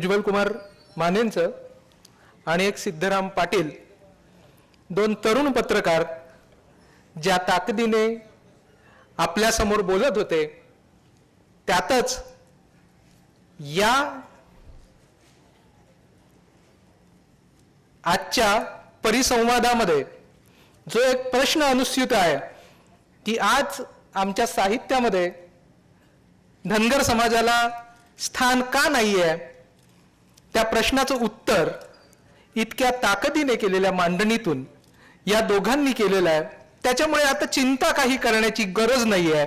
उज्ज्वल कुमार मानेंचं आणि एक सिद्धराम पाटील दोन तरुण पत्रकार ज्या ताकदीने आपल्यासमोर बोलत होते त्यातच या आजच्या परिसंवादामध्ये जो एक प्रश्न अनुस्यूत आहे की आज आमच्या साहित्यामध्ये धनगर समाजाला स्थान का नाही आहे त्या प्रश्नाचं उत्तर इतक्या ताकदीने केलेल्या मांडणीतून या दोघांनी केलेलं आहे. त्याच्यामुळे आता चिंता काही करण्याची गरज नाही आहे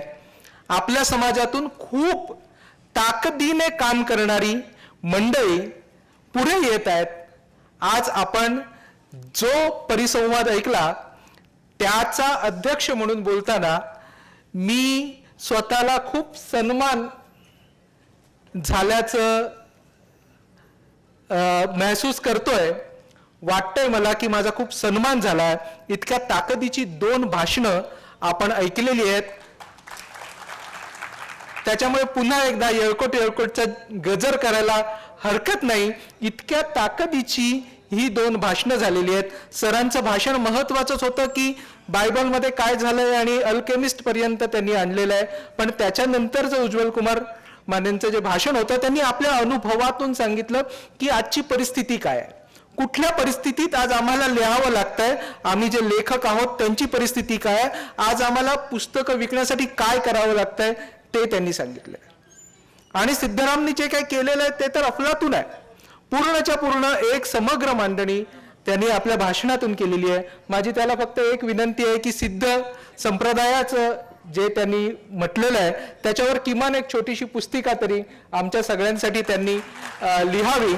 आपल्या समाजातून खूप ताकदीने काम करणारी मंडळी पुढे येत आहेत. आज आपण जो परिसंवाद ऐकला त्याचा अध्यक्ष म्हणून बोलताना मी स्वतःला खूप सन्मान झाल्याचं महसूस करतोय वाटतंय मला की माझा खूप सन्मान झाला इतक्या ताकदीची दोन भाषणं आपण ऐकलेली आहेत. त्याच्यामुळे पुन्हा एकदा येळकोट येळकोटचा गजर करायला हरकत नाही. इतक्या ताकदीची ही दोन भाषणं झालेली आहेत. सरांचं भाषण महत्वाचंच होतं की बायबलमध्ये काय झालंय आणि अल्केमिस्ट पर्यंत त्यांनी आणलेलं आहे. पण त्याच्यानंतरचं उज्ज्वल कुमार मानेंचं जे भाषण होतं त्यांनी आपल्या अनुभवातून सांगितलं की आजची परिस्थिती काय आहे. कुठल्या परिस्थितीत आज आम्हाला लिहावं लागतंय? आम्ही जे लेखक आहोत त्यांची परिस्थिती काय आहे? आज आम्हाला पुस्तकं विकण्यासाठी काय करावं लागतंय? ते त्यांनी सांगितलंय. आणि सिद्धरामनी जे काही केलेलं आहे ते तर अफलातून आहे. पूर्णच्या पूर्ण एक समग्र मांडणी त्यांनी आपल्या भाषणातून केलेली आहे. माझी त्याला फक्त एक विनंती आहे की सिद्ध संप्रदायाचं जे त्यांनी म्हटलेलं आहे त्याच्यावर किमान एक छोटीशी पुस्तिका तरी आमच्या सगळ्यांसाठी त्यांनी लिहावी.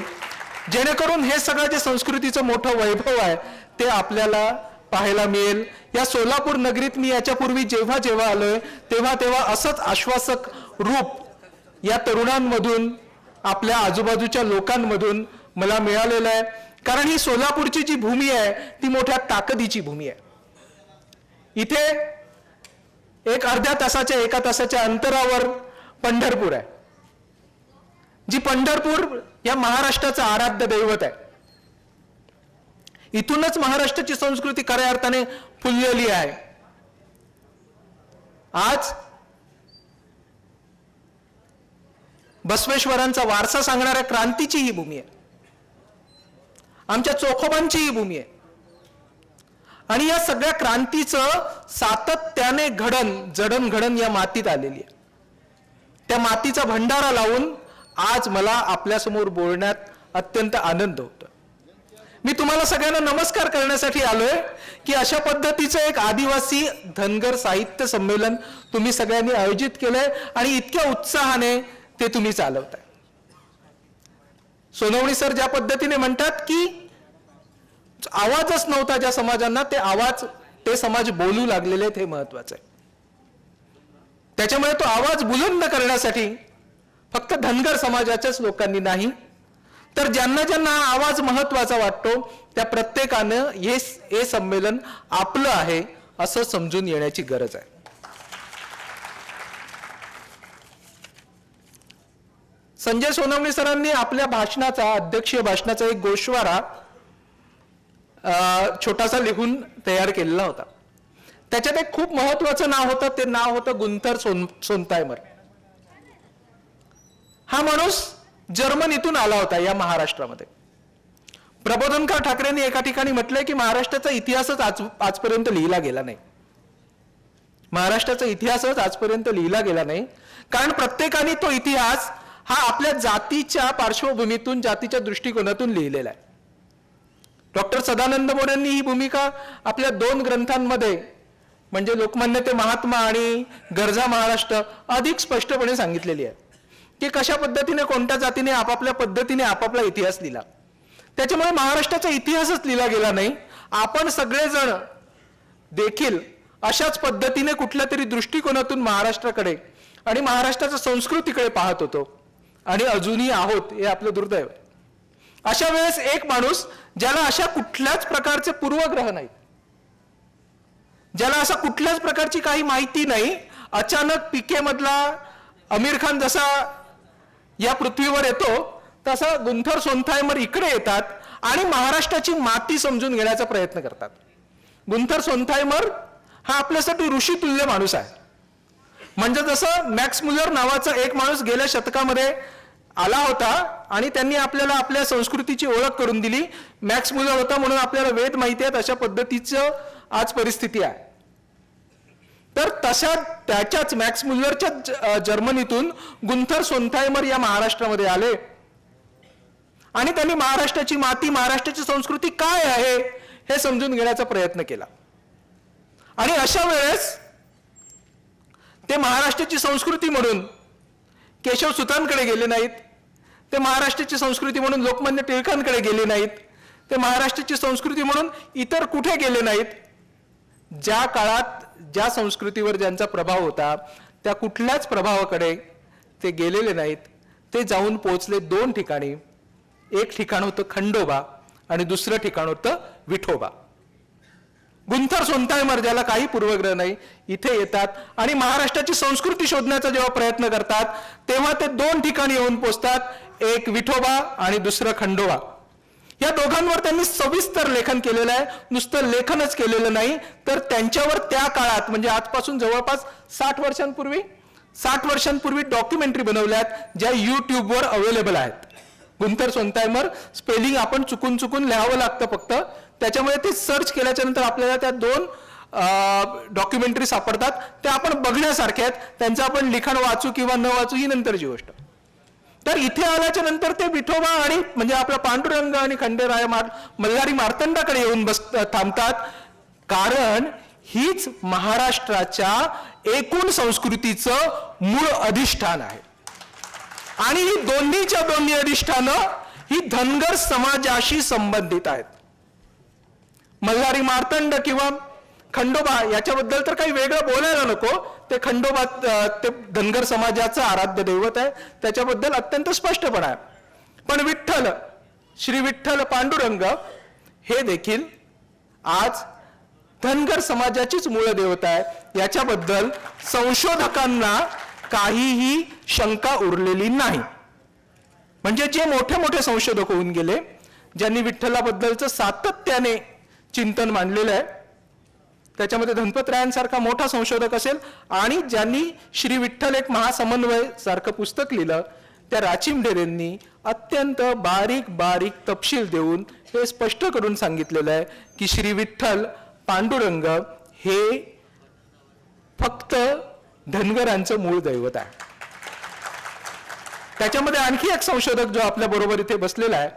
जेणेकरून हे सगळं जे संस्कृतीचं मोठं वैभव आहे ते आपल्याला पाहायला मिळेल. या सोलापूर नगरीत मी याच्यापूर्वी जेव्हा जेव्हा आलोय तेव्हा तेव्हा असंच आश्वासक रूप या तरुणांमधून आपल्या आजूबाजूच्या लोकांमधून मला मिळालेलं आहे. कारण ही सोलापूरची जी भूमी आहे ती मोठ्या ताकदीची भूमी आहे. इथे एक अर्ध्या तासाच्या एका तासाच्या अंतरावर पंढरपूर आहे. जी पंढरपूर या महाराष्ट्राचं आराध्य दैवत आहे. इथूनच महाराष्ट्राची संस्कृती खऱ्या अर्थाने फुललेली आहे. आज बसवेश्वरांचा वारसा सांगणाऱ्या क्रांतीची ही भूमी आहे. आमच्या चोखोबांची ही भूमी आहे. आणि या सगळ्या क्रांतीचं सातत्याने घडण जडणघडण या मातीत आलेली आहे. त्या मातीचा भंडारा लावून आज मला आपल्यासमोर बोलण्यात अत्यंत आनंद होतो मी तुम्हाला सगळ्यांना नमस्कार करण्यासाठी आलोय की अशा पद्धतीचं एक आदिवासी धनगर साहित्य संमेलन तुम्ही सगळ्यांनी आयोजित केलंय आणि इतक्या उत्साहाने ते तुम्ही चालवताय. सोनवणी सर ज्या पद्धतीने म्हणतात की आवाजच नव्हता ज्या समाजांना ते आवाज ते समाज बोलू लागलेले आहेत हे महत्वाचं आहे. त्याच्यामुळे तो आवाज बुलंद करण्यासाठी फक्त धनगर समाजाच्याच लोकांनी नाही तर ज्यांना ज्यांना हा आवाज महत्त्वाचा वाटतो त्या प्रत्येकानं हे हे संमेलन आपलं आहे असं समजून येण्याची गरज आहे. संजय सोनवणे सरांनी आपल्या भाषणाचा अध्यक्षीय भाषणाचा एक गोषवारा छोटासा लिहून तयार केलेला होता. त्याच्यात एक खूप महत्वाचं नाव होतं ते नाव होतं गुंथर सोन सोनतायमर. हा माणूस जर्मनीतून आला होता या महाराष्ट्रामध्ये. प्रबोधनकार ठाकरेंनी एका ठिकाणी म्हटलंय की महाराष्ट्राचा इतिहासच आज आजपर्यंत लिहिला गेला नाही. महाराष्ट्राचा इतिहासच आजपर्यंत लिहिला गेला नाही. कारण प्रत्येकाने तो इतिहास हा आपल्या जातीच्या पार्श्वभूमीतून जातीच्या दृष्टिकोनातून लिहिलेला आहे. डॉक्टर सदानंद मोरेंनी ही भूमिका आपल्या दोन ग्रंथांमध्ये म्हणजे लोकमान्य ते महात्मा आणि गरजा महाराष्ट्र अधिक स्पष्टपणे सांगितलेली आहे. की कशा पद्धतीने कोणत्या जातीने आपापल्या पद्धतीने आपापला इतिहास लिहिला. त्याच्यामुळे महाराष्ट्राचा इतिहासच लिहिला गेला नाही. आपण सगळेजण देखील अशाच पद्धतीने कुठल्या तरी दृष्टिकोनातून महाराष्ट्राकडे आणि महाराष्ट्राच्या संस्कृतीकडे पाहत होतो. आणि अजूनही आहोत हे आपलं दुर्दैव. आहे. अशा वेळेस एक माणूस ज्याला अशा कुठल्याच प्रकारचे पूर्वग्रह नाही ज्याला असा कुठल्याच प्रकारची काही माहिती नाही. अचानक पिके मधला आमिर खान जसा या पृथ्वीवर येतो तसा गुंथर सोनथायमर इकडे येतात आणि महाराष्ट्राची माती समजून घेण्याचा प्रयत्न करतात. गुंथर सोनथायमर हा आपल्यासाठी ऋषी तुल्य माणूस आहे. म्हणजे जसं मॅक्स मुलर नावाचा एक माणूस गेल्या शतकामध्ये आला होता आणि त्यांनी आपल्याला आपल्या संस्कृतीची ओळख करून दिली. मॅक्स मुलर होता म्हणून आपल्याला वेद माहिती आहेत अशा पद्धतीचं आज परिस्थिती आहे. तर तशा त्याच्याच मॅक्स मुल्लरच्या जर्मनीतून गुंथर सोनथायमर या महाराष्ट्रामध्ये आले. आणि त्यांनी महाराष्ट्राची माती महाराष्ट्राची संस्कृती काय आहे हे समजून घेण्याचा प्रयत्न केला. आणि अशा वेळेस ते महाराष्ट्राची संस्कृती म्हणून केशव सुतांकडे गेले नाहीत. ते महाराष्ट्राची संस्कृती म्हणून लोकमान्य टिळकांकडे गेले नाहीत. ते महाराष्ट्राची संस्कृती म्हणून इतर कुठे गेले नाहीत. ज्या काळात ज्या संस्कृतीवर ज्यांचा प्रभाव होता त्या कुठल्याच प्रभावाकडे ते गेलेले नाहीत. ते जाऊन पोहोचले दोन ठिकाणी. एक ठिकाण होतं खंडोबा आणि दुसरं ठिकाण होतं विठोबा. गुंथर सोनतायमर ज्याला काही पूर्वग्रह नाही. इथे येतात आणि महाराष्ट्राची संस्कृती शोधण्याचा जेव्हा प्रयत्न करतात तेव्हा ते दोन ठिकाणी येऊन पोचतात. एक विठोबा आणि दुसरं खंडोबा. या दोघांवर त्यांनी सविस्तर लेखन केलेलं आहे. नुसतं लेखनच केलेलं नाही. तर त्यांच्यावर त्या काळात म्हणजे आजपासून जवळपास साठ वर्षांपूर्वी साठ वर्षांपूर्वी डॉक्युमेंटरी बनवल्यात ज्या युट्यूबवर अवेलेबल आहेत. गुंतर सोनतायमर स्पेलिंग आपण चुकून चुकून लिहावं लागतं फक्त. त्याच्यामुळे ते सर्च केल्याच्यानंतर आपल्याला त्या दोन डॉक्युमेंटरी सापडतात. त्या आपण बघण्यासारख्या आहेत. त्यांचं आपण लिखाण वाचू किंवा न वाचू ही नंतरची गोष्ट. तर इथे आल्याच्यानंतर ते विठोबा आणि म्हणजे आपला पांडुरंग आणि खंडेराय मार मल्हारी मार्तंडाकडे येऊन बस थांबतात. कारण हीच महाराष्ट्राच्या एकूण संस्कृतीचं मूळ अधिष्ठान आहे. आणि ही दोन्हीच्या दोन्ही अधिष्ठानं ही धनगर समाजाशी संबंधित आहेत. मल्हारी मार्तंड किंवा खंडोबा याच्याबद्दल तर काही वेगळं बोलायला नको. ते खंडोबा ते धनगर समाजाचं आराध्य दैवत आहे. त्याच्याबद्दल अत्यंत स्पष्टपणा आहे. पण विठ्ठल श्री विठ्ठल पांडुरंग हे देखील आज धनगर समाजाचीच मूळ देवता आहे. याच्याबद्दल संशोधकांना काहीही शंका उरलेली नाही. म्हणजे जे मोठे मोठे संशोधक होऊन गेले ज्यांनी विठ्ठलाबद्दलचं सातत्याने चिंतन मांडलेलं आहे त्याच्यामध्ये धनपतरायांसारखा मोठा संशोधक असेल आणि ज्यांनी श्री विठ्ठल एक महासमन्वय सारखं पुस्तक लिहिलं त्या राचीम ढेरेंनी अत्यंत बारीक बारीक तपशील देऊन हे स्पष्ट करून सांगितलेलं आहे की श्री विठ्ठल पांडुरंग हे फक्त धनगरांचं मूळ दैवत आहे. त्याच्यामध्ये आणखी एक संशोधक जो आपल्या बरोबर इथे बसलेला आहे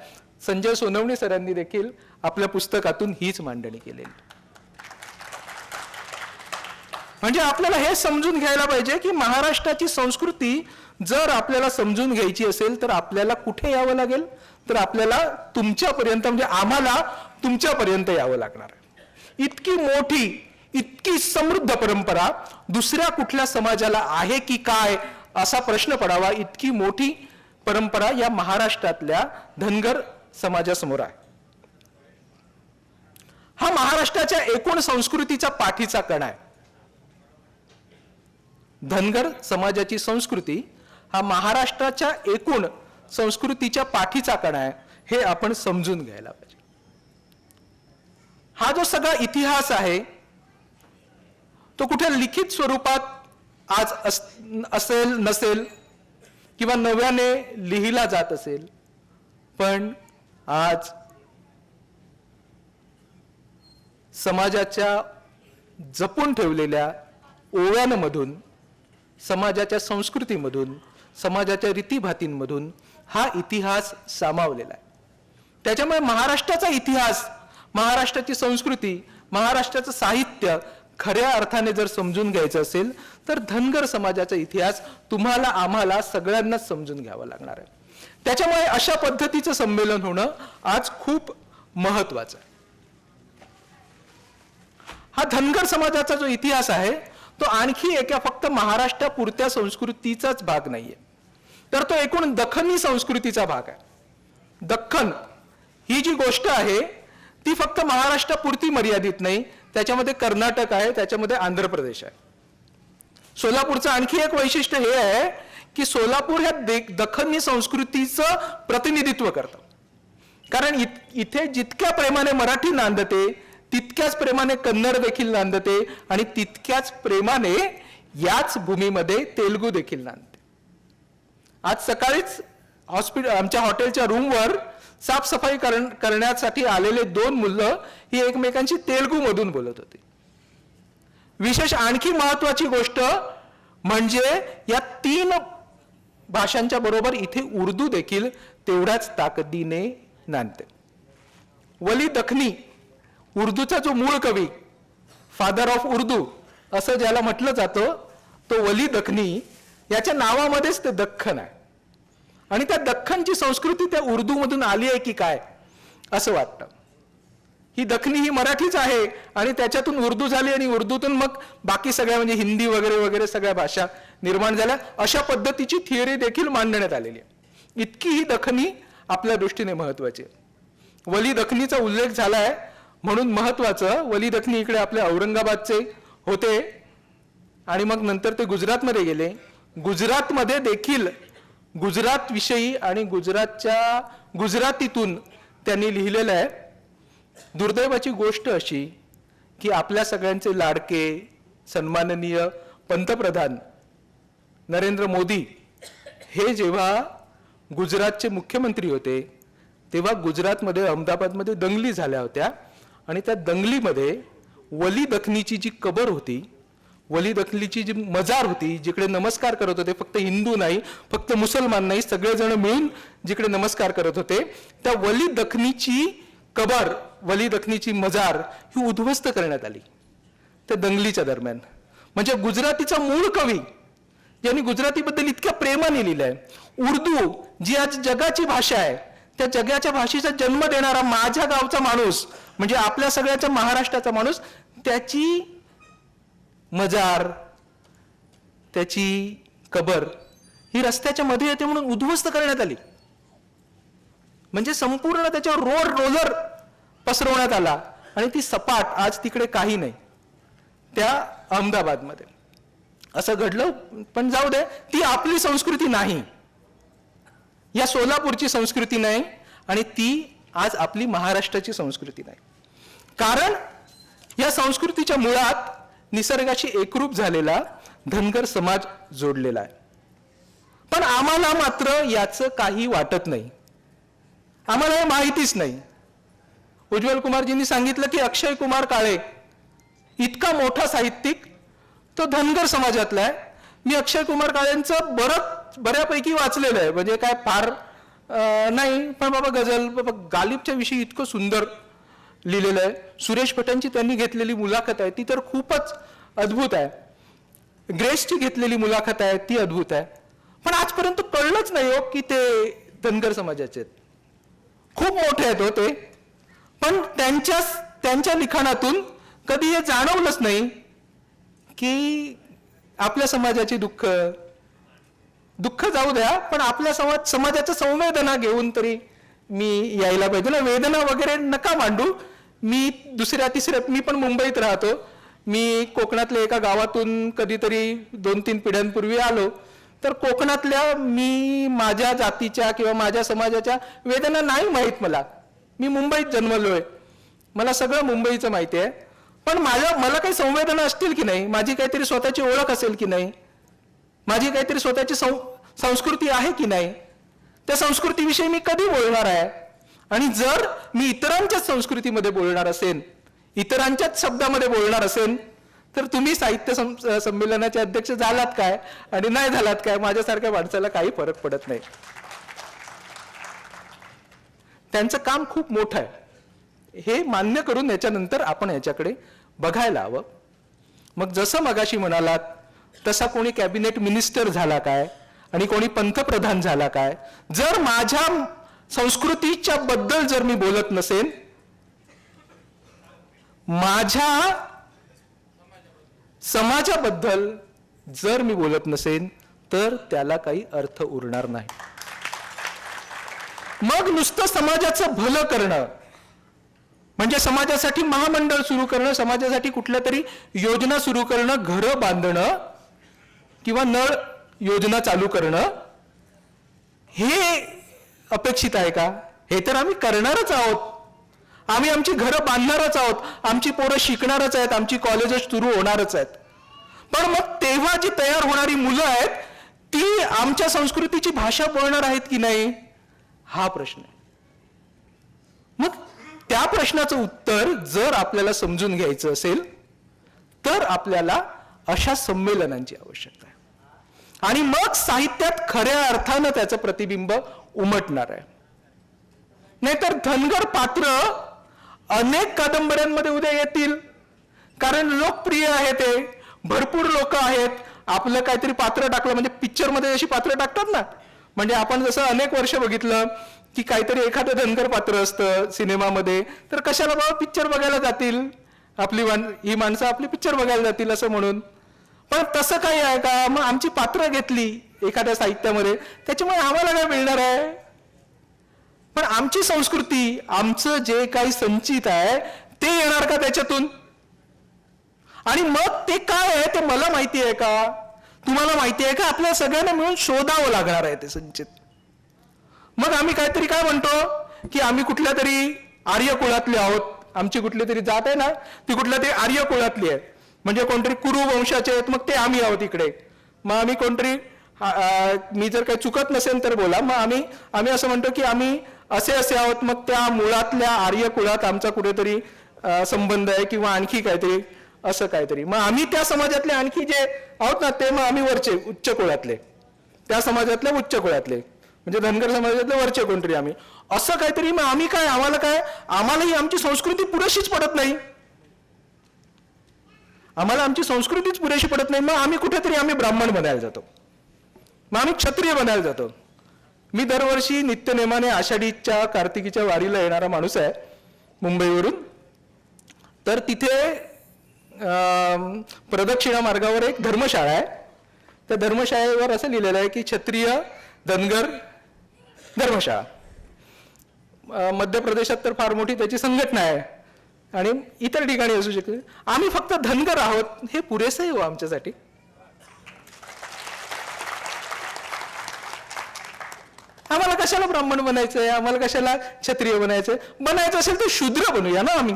संजय सोनवणे सरांनी देखील आपल्या पुस्तकातून हीच मांडणी केलेली. म्हणजे आपल्याला हे समजून घ्यायला पाहिजे की महाराष्ट्राची संस्कृती जर आपल्याला समजून घ्यायची असेल तर आपल्याला कुठे यावं लागेल? तर आपल्याला तुमच्यापर्यंत म्हणजे आम्हाला तुमच्यापर्यंत यावं लागणार आहे. इतकी मोठी इतकी समृद्ध परंपरा दुसऱ्या कुठल्या समाजाला आहे की काय असा प्रश्न पडावा इतकी मोठी परंपरा या महाराष्ट्रातल्या धनगर समाजासमोर आहे. हा महाराष्ट्राच्या एकूण संस्कृतीचा पाठीचा कण आहे. धनगर समाजाची संस्कृती हा महाराष्ट्राच्या एकूण संस्कृतीच्या पाठीचा कणा आहे हे आपण समजून घ्यायला पाहिजे. हा जो सगळा इतिहास आहे तो कुठे लिखित स्वरूपात आज अस- असेल नसेल किंवा नव्याने लिहिला जात असेल पण आज समाजाच्या जपून ठेवलेल्या ओव्यांमधून समाजाच्या संस्कृतीमधून समाजाच्या रीतीभातींमधून हा इतिहास सामावलेला आहे. त्याच्यामुळे महाराष्ट्राचा इतिहास महाराष्ट्राची संस्कृती महाराष्ट्राचं साहित्य खऱ्या अर्थाने जर समजून घ्यायचं असेल तर धनगर समाजाचा इतिहास तुम्हाला आम्हाला सगळ्यांनाच समजून घ्यावा लागणार आहे. त्याच्यामुळे अशा पद्धतीचं संमेलन होणं आज खूप महत्वाचं आहे. हा धनगर समाजाचा जो इतिहास आहे तो आणखी एका फक्त महाराष्ट्रापुरत्या संस्कृतीचाच भाग नाहीये. तर तो एकूण दखनी संस्कृतीचा भाग आहे. दख्खन ही जी गोष्ट आहे ती फक्त महाराष्ट्रापुरती मर्यादित नाही त्याच्यामध्ये कर्नाटक आहे त्याच्यामध्ये आंध्र प्रदेश आहे. सोलापूरचं आणखी एक वैशिष्ट्य हे आहे की सोलापूर ह्या दखनी संस्कृतीचं प्रतिनिधित्व करतं. कारण इथे जितक्या प्रेमाने मराठी नांदते तितक्याच प्रेमाने कन्नड देखील नांदते आणि तितक्याच प्रेमाने याच भूमीमध्ये तेलगू देखील नांदते. आज सकाळीच हॉस्पिटल आमच्या हॉटेलच्या रूमवर साफसफाई करण करण्यासाठी आलेले दोन मुलं ही एकमेकांशी तेलगू मधून बोलत होती. विशेष आणखी महत्वाची गोष्ट म्हणजे या तीन भाषांच्या बरोबर इथे उर्दू देखील तेवढ्याच ताकदीने नांदते. वली दखनी उर्दूचा जो मूळ कवी फादर ऑफ उर्दू असं ज्याला म्हटलं जातं तो वली दखनी याच्या नावामध्येच ते दख्खन आहे. आणि त्या दख्खनची संस्कृती त्या उर्दूमधून आली आहे की काय असं वाटतं. ही दखनी ही मराठीच आहे आणि त्याच्यातून उर्दू झाली आणि उर्दूतून मग बाकी सगळ्या म्हणजे हिंदी वगैरे वगैरे सगळ्या भाषा निर्माण झाल्या. अशा पद्धतीची थिअरी देखील मांडण्यात आलेली आहे. इतकी ही दखनी आपल्या दृष्टीने महत्वाची आहे. वली दखनीचा उल्लेख झालाय म्हणून महत्वाचं वली दखनी इकडे आपले औरंगाबादचे होते. आणि मग नंतर ते गुजरातमध्ये गेले. गुजरातमध्ये देखील गुजरातविषयी आणि गुजरातच्या गुजरातीतून त्यांनी लिहिलेलं आहे. दुर्दैवाची गोष्ट अशी की आपल्या सगळ्यांचे लाडके सन्माननीय पंतप्रधान नरेंद्र मोदी हे जेव्हा गुजरातचे मुख्यमंत्री होते तेव्हा गुजरातमध्ये अहमदाबादमध्ये दंगली झाल्या होत्या. आणि त्या दंगलीमध्ये वली दखनीची जी कबर होती वली दखलीची जी मजार होती जिकडे नमस्कार करत होते फक्त हिंदू नाही फक्त मुसलमान नाही सगळेजण मिळून जिकडे नमस्कार करत होते त्या वली दखनीची कबर वली दखनीची मजार ही उद्ध्वस्त करण्यात आली. त्या दंगलीच्या दरम्यान. म्हणजे गुजरातीचा मूळ कवी ज्यांनी गुजरातीबद्दल इतक्या प्रेमाने लिहिलंय उर्दू जी आज जगाची भाषा आहे त्या जगाच्या भाषेचा जन्म देणारा माझ्या गावचा माणूस म्हणजे आपल्या सगळ्याच्या महाराष्ट्राचा माणूस त्याची मजार त्याची कबर ही रस्त्याच्या मध्ये येते म्हणून उद्ध्वस्त करण्यात आली. म्हणजे संपूर्ण त्याच्यावर रोड रोलर पसरवण्यात आला आणि ती सपाट आज तिकडे काही नाही. त्या अहमदाबादमध्ये. असं घडलं पण जाऊ दे ती आपली संस्कृती नाही. या सोलापूरची संस्कृती नाही आणि ती आज आपली महाराष्ट्राची संस्कृती नाही. कारण या संस्कृतीच्या मुळात निसर्गाशी एकरूप झालेला धनगर समाज जोडलेला आहे. पण आम्हाला मात्र याचं काही वाटत नाही. आम्हाला हे माहितीच नाही. उज्ज्वल कुमारजींनी सांगितलं की अक्षय कुमार काळे इतका मोठा साहित्यिक तो धनगर समाजातला आहे. मी अक्षय कुमार काळेंचं बरंच बऱ्यापैकी वाचलेलं आहे. म्हणजे काय फार नाही. पण बाबा गझल बाबा गालिबच्या विषयी इतकं सुंदर लिहिलेलं आहे. सुरेश भटांची त्यांनी घेतलेली मुलाखत आहे ती तर खूपच अद्भुत आहे. ग्रेसची घेतलेली मुलाखत आहे ती अद्भुत आहे. पण आजपर्यंत कळलंच नाही हो की ते धनगर समाजाचे आहेत. खूप मोठे आहेत हो ते. पण त्यांच्या त्यांच्या लिखाणातून कधी हे जाणवलंच नाही की आपल्या समाजाची दुःख दुःख जाऊ द्या पण आपल्या समाज समाजाच्या संवेदना घेऊन तरी मी यायला पाहिजे. ना वेदना वगैरे नका मांडू. मी दुसऱ्या तिसऱ्या मी पण मुंबईत राहतो. मी कोकणातल्या एका गावातून कधीतरी दोन तीन पिढ्यांपूर्वी आलो. तर कोकणातल्या मी माझ्या जातीच्या किंवा माझ्या समाजाच्या वेदना नाही माहीत मला. मी मुंबईत जन्मलो आहे मला सगळं मुंबईचं माहिती आहे. पण माझ्या मला काही संवेदना असतील की नाही? माझी काहीतरी स्वतःची ओळख असेल की नाही? माझी काहीतरी स्वतःची संस्कृती आहे की नाही? त्या संस्कृतीविषयी मी कधी बोलणार आहे? आणि जर मी इतरांच्याच संस्कृतीमध्ये बोलणार असेल इतरांच्याच शब्दामध्ये बोलणार असेल तर तुम्ही साहित्य सं- संमेलनाचे अध्यक्ष झालात काय? आणि नाही झालात काय? माझ्यासारख्या माणसाला काही फरक पडत नाही. त्यांचं काम खूप मोठं आहे. हे मान्य करून याच्यानंतर आपण याच्याकडे बघायला हवं. मग जसं मगाशी म्हणालात तसा कोणी कॅबिनेट मिनिस्टर झाला काय? आणि कोणी पंतप्रधान झाला काय? जर माझ्या संस्कृतीच्या बद्दल जर मी बोलत नसेन माझ्या समाजाबद्दल जर मी बोलत नसेन तर त्याला काही अर्थ उरणार नाही. मग नुसतं समाजाचं भलं करणं म्हणजे समाजासाठी महामंडळ सुरू करणं समाजासाठी कुठल्या तरी योजना सुरू करणं घरं बांधणं किंवा नळ योजना चालू करणं हे अपेक्षित आहे का? हे तर आम्ही करणारच आहोत. आम्ही आमची घरं बांधणारच आहोत. आमची पोरं शिकणारच आहेत. आमची कॉलेजेस सुरू होणारच आहेत. पण मग तेव्हा जी तयार होणारी मुलं आहेत ती आमच्या संस्कृतीची भाषा बोलणार आहेत की नाही? हा प्रश्न आहे. मग त्या प्रश्नाचं उत्तर जर आपल्याला समजून घ्यायचं असेल तर आपल्याला अशा संमेलनांची आवश्यकता आहे. आणि मग साहित्यात खऱ्या अर्थानं त्याचं प्रतिबिंब उमटणार आहे. नाहीतर धनगर पात्र अनेक कादंबऱ्यांमध्ये उद्या येतील. कारण लोकप्रिय आहे ते. भरपूर लोक आहेत. आपलं काहीतरी पात्र टाकलं म्हणजे पिक्चरमध्ये जशी पात्र टाकतात ना. म्हणजे आपण जसं अनेक वर्ष बघितलं की काहीतरी एखादं धनगर पात्र असतं सिनेमामध्ये तर कशाला बाबा पिक्चर बघायला जातील? आपली मान ही माणसं आपली पिक्चर बघायला जातील असं म्हणून. पण तसं काही आहे का? मग आमची पात्र घेतली एखाद्या साहित्यामध्ये. त्याच्यामुळे आम्हाला काय मिळणार आहे? पण आमची संस्कृती आमचं जे काही संचित आहे ते येणार का त्याच्यातून? आणि मग ते काय आहे ते मला माहिती आहे का? तुम्हाला माहिती आहे का? आपल्या सगळ्यांना मिळून शोधावं लागणार आहे ते संचित. मग आम्ही काहीतरी काय म्हणतो? की आम्ही कुठल्या तरी आर्य कुळातले आहोत. आमची कुठली तरी जात आहे ना ती कुठल्या तरी आर्य कुळातली आहे. म्हणजे कोणतरी कुरु वंशाचे आहेत मग ते आम्ही आहोत इकडे. मग आम्ही कोणतरी मी जर काही चुकत नसेल तर बोला. मग आम्ही आम्ही असं म्हणतो की आम्ही असे असे आहोत मग त्या मुळातल्या आर्य कुळात आमचा कुठेतरी संबंध आहे किंवा आणखी काहीतरी असं काहीतरी. मग आम्ही त्या समाजातले आणखी जे आहोत ना ते मग आम्ही वरचे उच्च कुळातले. त्या समाजातले उच्च कुळातले. म्हणजे धनगर समाजातले वरचे कोणतरी आम्ही. असं काहीतरी मग आम्ही काय आम्हाला काय आम्हालाही आमची संस्कृती पुरेशीच पडत नाही. आम्हाला आमची संस्कृतीच पुरेशी पडत नाही. मग आम्ही कुठेतरी आम्ही ब्राह्मण बनायला जातो. मग आम्ही क्षत्रिय बनायला जातो. मी दरवर्षी नित्यनेमाने आषाढीच्या कार्तिकीच्या वारीला येणारा माणूस आहे मुंबईवरून. तर तिथे प्रदक्षिणा मार्गावर एक धर्मशाळा आहे. त्या धर्मशाळेवर असं लिहिलेलं आहे की क्षत्रिय धनगर धर्मशाळा. मध्य प्रदेशात तर फार मोठी त्याची संघटना आहे. आणि इतर ठिकाणी असू शकते. आम्ही फक्त धनगर आहोत. हे पुरेसं आहे हो आमच्यासाठी. आम्हाला कशाला ब्राह्मण बनायचंय? आम्हाला कशाला क्षत्रिय बनायचंय? बनायचं असेल तर शूद्र बनूया ना आम्ही.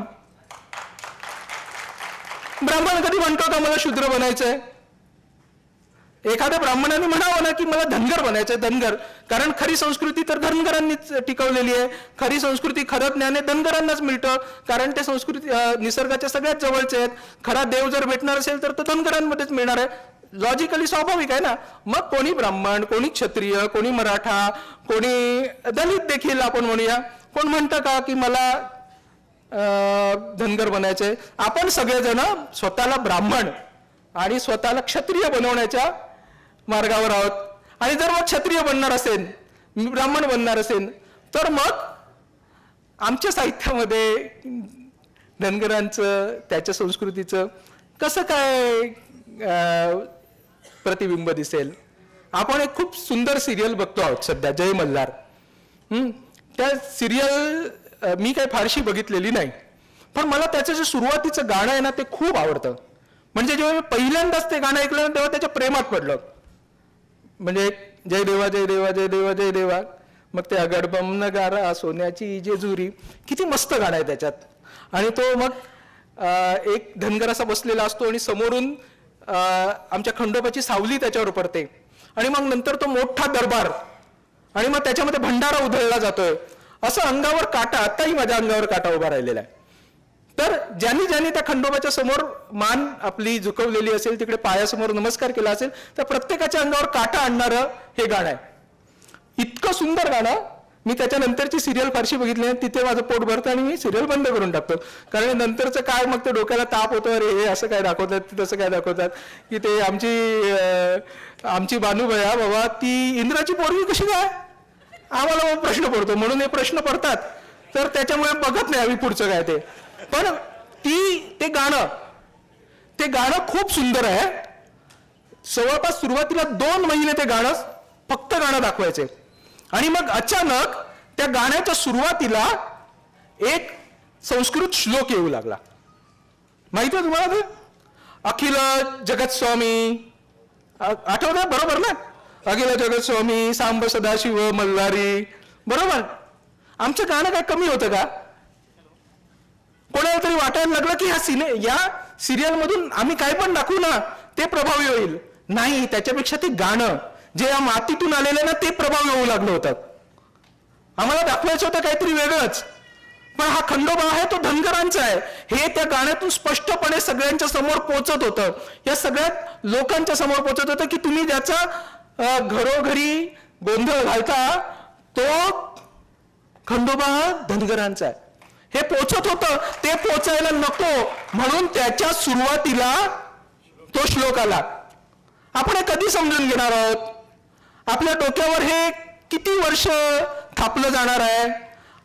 ब्राह्मण कधी म्हणतो का मला शूद्र बनायचंय एखाद्या ब्राह्मणाने म्हणावं ना की मला धनगर बनायचंय धनगर. कारण खरी संस्कृती तर धनगरांनीच टिकवलेली आहे. खरी संस्कृती खरं ज्ञान धनगरांनाच मिळतं. कारण ते संस्कृती निसर्गाच्या सगळ्यात जवळचे आहेत. खरा देव जर भेटणार असेल तर तो धनगरांमध्येच मिळणार आहे. लॉजिकली स्वाभाविक आहे ना? मग कोणी ब्राह्मण कोणी क्षत्रिय कोणी मराठा कोणी दलित देखील आपण म्हणूया. कोण म्हणतं का की मला अं, धनगर बनायचंय? आपण सगळेजण स्वतःला ब्राह्मण आणि स्वतःला क्षत्रिय बनवण्याच्या मार्गावर आहोत. आणि जर मग क्षत्रिय बनणार असेल ब्राह्मण बनणार असेल तर मग आमच्या साहित्यामध्ये धनगरांचं त्याच्या संस्कृतीचं कसं काय प्रतिबिंब दिसेल? आपण एक खूप सुंदर सिरियल बघतो आहोत सध्या जय मल्हार. त्या सिरियल मी काही फारशी बघितलेली नाही. पण मला त्याचं जे सुरुवातीचं गाणं आहे ना ते खूप आवडतं. म्हणजे जेव्हा मी पहिल्यांदाच ते गाणं ऐकलं तेव्हा त्याच्या प्रेमात पडलं. म्हणजे जय देवा जय देवा जय देवा जय देवा. मग ते अगडबम गारा सोन्याची जेजुरी किती मस्त गाणं आहे त्याच्यात. आणि तो मग एक धनगर असा बसलेला असतो आणि समोरून आमच्या खंडोबाची सावली त्याच्यावर पडते. आणि मग नंतर तो मोठा दरबार आणि मग त्याच्यामध्ये भंडारा उधळला जातोय. असं अंगावर काटा आताही माझ्या अंगावर काटा उभा राहिलेला आहे. तर ज्यांनी ज्यांनी त्या खंडोबाच्या समोर मान आपली झुकवलेली असेल तिकडे पायासमोर नमस्कार केला असेल त्या प्रत्येकाच्या अंगावर काटा आणणारं हे गाणं आहे. इतकं सुंदर गाणं. मी त्याच्यानंतरची सिरियल फारशी बघितली नाही तिथे माझं पोट भरतं आणि मी सिरियल बंद करून टाकतो. कारण नंतरचं काय मग ते डोक्याला ताप होतो अरे हे असं काय दाखवतात ते तसं काय दाखवतात की ते आमची आमची बानूभया बाबा ती इंद्राची पोरगी कशी काय? आम्हाला मग प्रश्न पडतो म्हणून हे प्रश्न पडतात. तर त्याच्यामुळे बघत नाही आम्ही पुढचं काय ते. पण ती ते गाणं ते गाणं खूप सुंदर आहे. जवळपास सुरुवातीला दोन महिने ते गाणं फक्त गाणं दाखवायचे. आणि मग अचानक त्या गाण्याच्या सुरुवातीला एक संस्कृत श्लोक येऊ लागला. माहिती आहे तुम्हाला ते? अखिल जगत स्वामी. आठवत बरोबर ना? अखिल जगत स्वामी सांब सदाशिव मल्हारी. बरोबर? आमचं गाणं काय कमी होतं का? कोणाला तरी वाटायला लागलं की ह्या सिने या सिरियलमधून आम्ही काय पण दाखवू ना ते प्रभावी होईल. नाही त्याच्यापेक्षा ते गाणं जे या मातीतून आलेलं ना ते प्रभावी होऊ लागलं होतं. आम्हाला दाखवायचं होतं काहीतरी वेगळंच. पण हा खंडोबा आहे तो धनगरांचा आहे. हे त्या गाण्यातून स्पष्टपणे सगळ्यांच्या समोर पोचत होतं. या सगळ्यात लोकांच्या समोर पोचत होतं की तुम्ही ज्याचा घरोघरी गोंधळ घालता तो खंडोबा हा धनगरांचा आहे. हे पोचत होतं. ते पोचायला नको. म्हणून त्याच्या सुरुवातीला तो श्लोक आला. आपण हे कधी समजून घेणार आहोत? आपल्या डोक्यावर हे किती वर्ष थापलं जाणार आहे?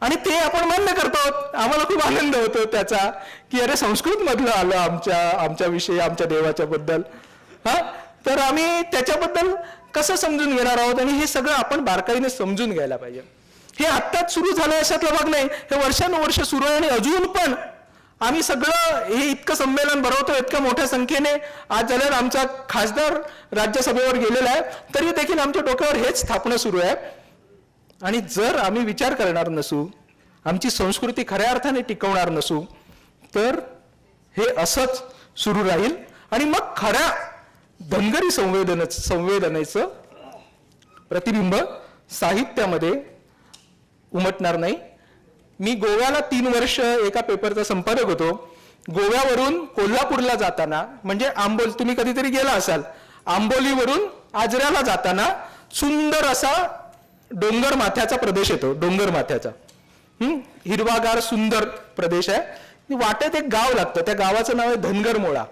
आणि ते आपण मान्य करतो. आम्हाला खूप आनंद होतो त्याचा की अरे संस्कृत मधलं आलं आमच्या आमच्या विषयी आमच्या देवाच्या बद्दल. हा? तर आम्ही त्याच्याबद्दल कसं समजून घेणार आहोत? आणि हे सगळं आपण बारकाईने समजून घ्यायला पाहिजे. हे आत्ताच सुरू झालं अशातलं भाग नाही. हे वर्षानुवर्ष सुरू आहे आणि अजून पण आम्ही सगळं हे इतकं संमेलन भरवतो इतक्या मोठ्या संख्येने. आज झाल्यावर आमचा खासदार राज्यसभेवर गेलेला आहे. तरी देखील आमच्या डोक्यावर हेच स्थापना सुरू आहे. आणि जर आम्ही विचार करणार नसू आमची संस्कृती खऱ्या अर्थाने टिकवणार नसू तर हे असंच सुरू राहील. आणि मग खऱ्या धनगरी संवेदन संवेदनेचं प्रतिबिंब साहित्यामध्ये उमटणार नाही. मी गोव्याला तीन वर्ष एका पेपरचा संपादक होतो. गोव्यावरून कोल्हापूरला जाताना म्हणजे आंबोल तुम्ही कधीतरी गेला असाल आंबोलीवरून आजऱ्याला जाताना सुंदर असा डोंगर माथ्याचा प्रदेश येतो डोंगर माथ्याचा. हिरवागार सुंदर प्रदेश आहे. वाटेत एक गाव लागतं त्या गावाचं नाव आहे धनगर मोळा.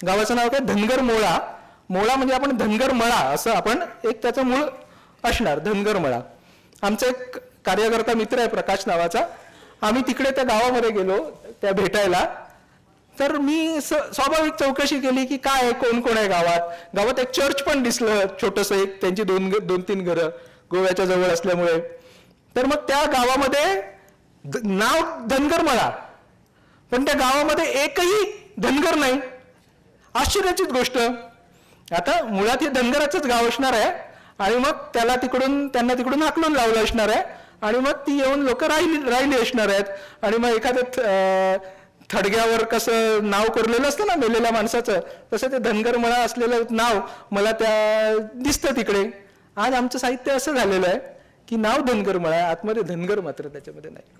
गावाचं नाव काय? धनगर मोळा. मोळा म्हणजे आपण धनगर मळा असं आपण एक त्याचं मूळ असणार धनगर मळा. आमचं एक कार्यकर्ता मित्र आहे प्रकाश नावाचा. आम्ही तिकडे त्या गावामध्ये गेलो त्या भेटायला. तर मी स्वाभाविक चौकशी केली की काय आहे कोण कोण आहे गावात. गावात एक चर्च पण दिसलं छोटंसं एक त्यांची दोन दोन तीन घरं गोव्याच्या जवळ असल्यामुळे. तर मग त्या गावामध्ये नाव धनगर मला पण त्या गावामध्ये एकही धनगर नाही. आश्चर्याचीच गोष्ट. आता मुळात हे धनगराचंच गाव असणार आहे आणि मग त्याला तिकडून त्यांना तिकडून हाकलून लावलं असणार आहे. आणि मग ती येऊन लोक राहिली राहिली असणार आहेत. आणि मग एखाद्या थ- थडग्यावर कसं नाव कोरलेलं असतं ना मेलेल्या माणसाचं तसं ते धनगर मळा असलेलं नाव मला त्या दिसतं तिकडे. आज आमचं साहित्य असं झालेलं आहे की नाव धनगर मळा आतमध्ये धनगर मात्र त्याच्यामध्ये नाही.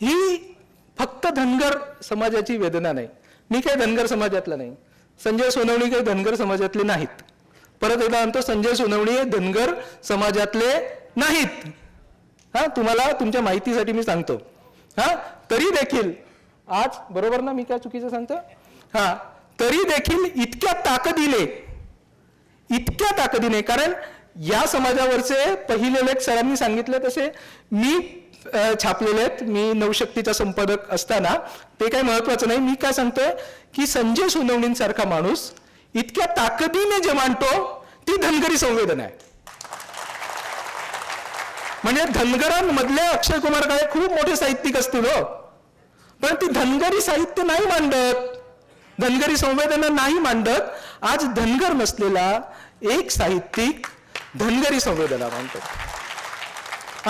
ही फक्त धनगर समाजाची वेदना नाही. मी काही धनगर समाजातला नाही. संजय सोनवणी काही धनगर समाजातले नाहीत. परत एकदा म्हणतो संजय सोनवणी हे धनगर समाजातले नाहीत. हा तुम्हाला तुमच्या माहितीसाठी मी सांगतो. हा तरी देखील आज बरोबर ना मी काय चुकीचं सांगतो? हा तरी देखील इतक्या ताकदीने इतक्या ताकदीने कारण या समाजावरचे पहिले लेख सरांनी सांगितले तसे मी छापलेले आहेत. मी नवशक्तीचा संपादक असताना ते काही महत्वाचं नाही. मी काय सांगतोय की संजय सोनवणींसारखा माणूस इतक्या ताकदीने जे मांडतो ती धनगरी संवेदना आहे. म्हणजे धनगरांमधले अक्षय कुमार काळे खूप मोठे साहित्यिक असतील हो. पण ती धनगरी साहित्य नाही मांडत. धनगरी संवेदना नाही मांडत. आज धनगर नसलेला एक साहित्यिक धनगरी संवेदना मांडतो.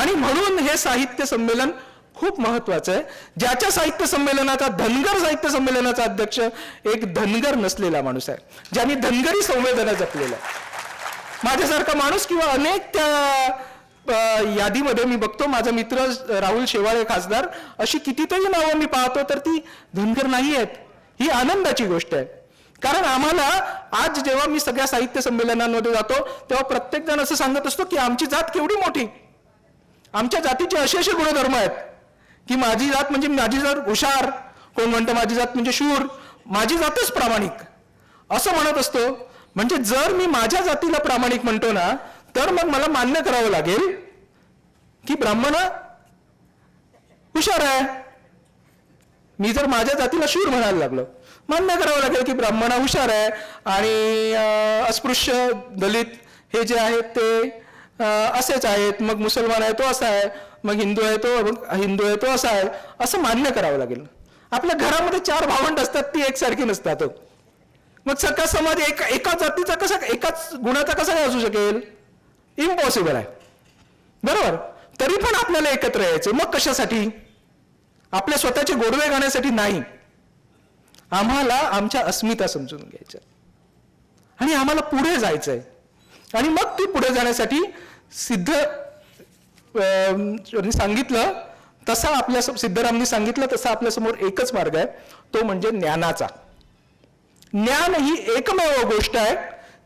आणि म्हणून हे साहित्य संमेलन खूप महत्वाचं आहे. ज्याच्या साहित्य संमेलनाचा धनगर साहित्य संमेलनाचा अध्यक्ष एक धनगर नसलेला माणूस आहे. ज्यांनी धनगरी संवेदना जपलेला आहे माझ्यासारखा माणूस किंवा अनेक त्या यादीमध्ये मी बघतो. माझा मित्र राहुल शेवाळे खासदार अशी कितीतरी नावं मी पाहतो तर ती धनगर नाही आहेत. ही आनंदाची गोष्ट आहे. कारण आम्हाला आज जेव्हा मी सगळ्या साहित्य संमेलनांमध्ये जातो तेव्हा प्रत्येक जण असं सांगत असतो की आमची जात केवढी मोठी? आमच्या जातीचे असे असे गुणधर्म आहेत. की माझी जात म्हणजे माझी जात हुशार कोण म्हणतं माझी जात म्हणजे शूर माझी जातच प्रामाणिक. असं म्हणत असतो. म्हणजे जर मी माझ्या जातीला प्रामाणिक म्हणतो ना तर मग मला मान्य करावं लागेल की ब्राह्मण हुशार आहे. मी जर माझ्या जातीला शूर म्हणायला लागलो मान्य करावं लागेल की ब्राह्मण हुशार आहे आणि अस्पृश्य दलित हे जे आहेत ते असेच आहेत. मग मुसलमान आहे तो असा आहे. मग हिंदू आहे तो मग हिंदू आहे तो असा आहे असं मान्य करावं लागेल. आपल्या घरामध्ये चार भावंड असतात ती एकसारखी नसतात. मग सगळा समाज एका एका जातीचा कसा एकाच गुणाचा कसा काय असू शकेल? इम्पॉसिबल आहे. बरोबर? तरी पण आपल्याला एकत्र यायचं मग कशासाठी? आपल्या स्वतःचे गोडवे गाण्यासाठी नाही. आम्हाला आमच्या अस्मिता समजून घ्यायच्या. आणि आम्हाला पुढे जायचंय. आणि मग ती पुढे जाण्यासाठी सिद्ध सांगितलं तसा आपल्या सिद्धरामनी सांगितलं तसा आपल्यासमोर एकच मार्ग आहे. तो म्हणजे ज्ञानाचा. ज्ञान ही एकमेव गोष्ट आहे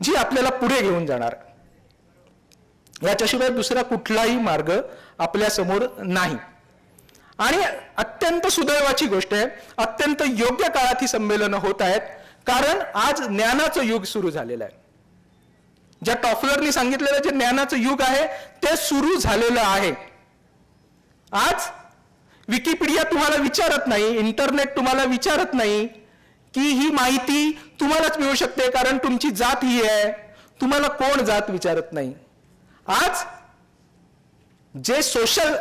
जी आपल्याला पुढे घेऊन जाणार. याच्याशिवाय दुसरा कुठलाही मार्ग आपल्यासमोर नाही. आणि अत्यंत सुदैवाची गोष्ट आहे अत्यंत योग्य काळात ही संमेलनं होत आहेत कारण आज ज्ञानाचं युग सुरू झालेलं आहे. ज्या टॉफलरनी सांगितलेलं जे ज्ञानाचं युग आहे ते सुरू झालेलं आहे. आज विकिपीडिया तुम्हाला विचारत नाही इंटरनेट तुम्हाला विचारत नाही की ही माहिती तुम्हालाच मिळू शकते कारण तुमची जात ही आहे. तुम्हाला कोण जात विचारत नाही. आज जे सोशल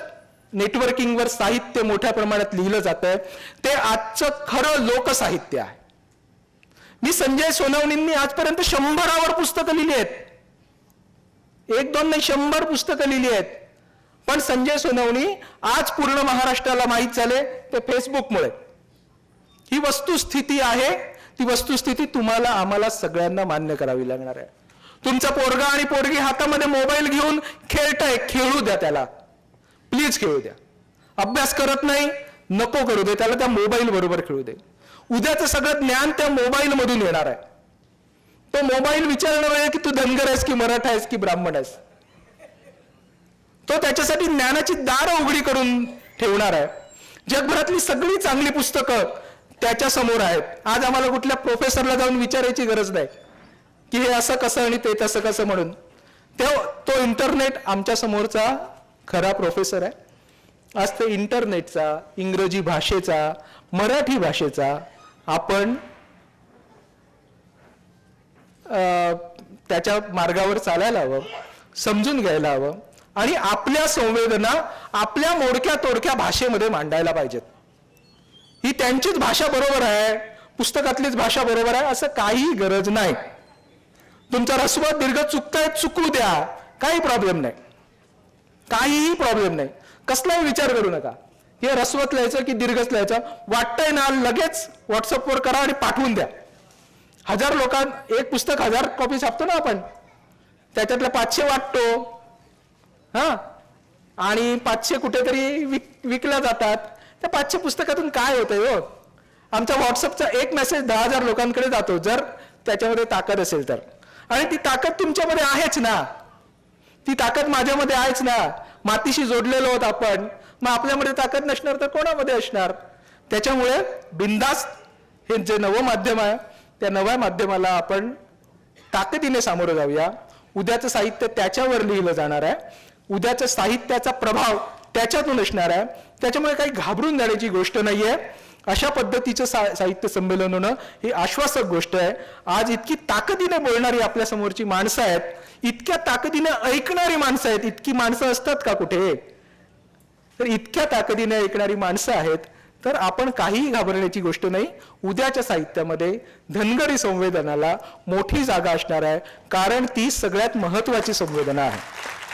नेटवर्किंगवर साहित्य मोठ्या प्रमाणात लिहिलं जातं ते आजचं खरं लोकसाहित्य आहे. मी संजय सोनवणींनी आजपर्यंत शंभरावर पुस्तकं लिहिली आहेत. एक दोन नाही शंभर पुस्तकं लिहिली आहेत. पण संजय सोनवणी आज पूर्ण महाराष्ट्राला माहीत झाले ते फेसबुकमुळे. ही वस्तुस्थिती आहे ती वस्तुस्थिती तुम्हाला आम्हाला सगळ्यांना मान्य करावी लागणार आहे. तुमचा पोरगा आणि पोरगी हातामध्ये मोबाईल घेऊन खेळताय खेळू द्या त्याला. प्लीज खेळू द्या. अभ्यास करत नाही नको करू दे. त्याला त्या मोबाईल बरोबर खेळू दे. उद्याचं सगळं ज्ञान त्या मोबाईल मधून येणार आहे. तो मोबाईल विचारणार आहे की तू धनगर आहेस की मराठा आहेस की ब्राह्मण आहेस? तो त्याच्यासाठी ज्ञानाची दार उघडी करून ठेवणार आहे. जगभरातली सगळी चांगली पुस्तकं त्याच्यासमोर आहेत. आज आम्हाला कुठल्या प्रोफेसरला जाऊन विचारायची गरज नाही. की हे असं कसं आणि ते तसं कसं म्हणून. तेव्हा तो इंटरनेट आमच्या समोरचा खरा प्रोफेसर आहे. आज ते इंटरनेटचा इंग्रजी भाषेचा मराठी भाषेचा आपण त्याच्या मार्गावर चालायला हवं समजून घ्यायला हवं आणि आपल्या संवेदना आपल्या मोडक्या तोडक्या भाषेमध्ये मांडायला पाहिजेत. ही त्यांचीच भाषा बरोबर आहे पुस्तकातलीच भाषा बरोबर आहे असं काही गरज नाही. तुमचा रस्व दीर्घ चुकताय चुकू द्या काही प्रॉब्लेम नाही. काहीही प्रॉब्लेम नाही. कसलाही विचार करू नका. हे रस्वत लिहायचं की दीर्घच लिहायचं? वाटतंय ना लगेच व्हॉट्सअपवर करा आणि पाठवून द्या. हजार लोकां एक पुस्तक हजार कॉपी छापतो ना आपण. त्याच्यातल्या पाचशे वाटतो. हां? आणि पाचशे कुठेतरी विक विकल्या जातात. त्या पाचशे पुस्तकातून काय होतंय हो? आमचा व्हॉट्सअपचा एक मेसेज दहा हजार लोकांकडे जातो. जर त्याच्यामध्ये ताकद असेल तर. आणि ती ताकद तुमच्यामध्ये आहेच ना. ती ताकद माझ्यामध्ये आहेच ना. मातीशी जोडलेलो आहोत आपण. मग आपल्यामध्ये ताकद नसणार तर कोणामध्ये असणार? त्याच्यामुळे बिंदास हे जे नवं माध्यम आहे त्या नव्या माध्यमाला आपण ताकदीने सामोरं जाऊया. उद्याचं साहित्य त्याच्यावर लिहिलं जाणार आहे. उद्याचं साहित्याचा प्रभाव त्याच्यातून असणार आहे. त्याच्यामुळे काही घाबरून जाण्याची गोष्ट नाहीये. अशा पद्धतीचं सा साहित्य संमेलन होणं ही आश्वासक गोष्ट आहे. आज इतकी ताकदीने बोलणारी आपल्या समोरची माणसं आहेत. इतक्या ताकदीने ऐकणारी माणसं आहेत. इतकी माणसं असतात का कुठे? तर इतक्या ताकदीने ऐकणारी माणसं आहेत. तर आपण काहीही घाबरण्याची गोष्ट नाही. उद्याच्या साहित्यामध्ये धनगरी संवेदनाला मोठी जागा असणार आहे. कारण ती सगळ्यात महत्वाची संवेदना आहे.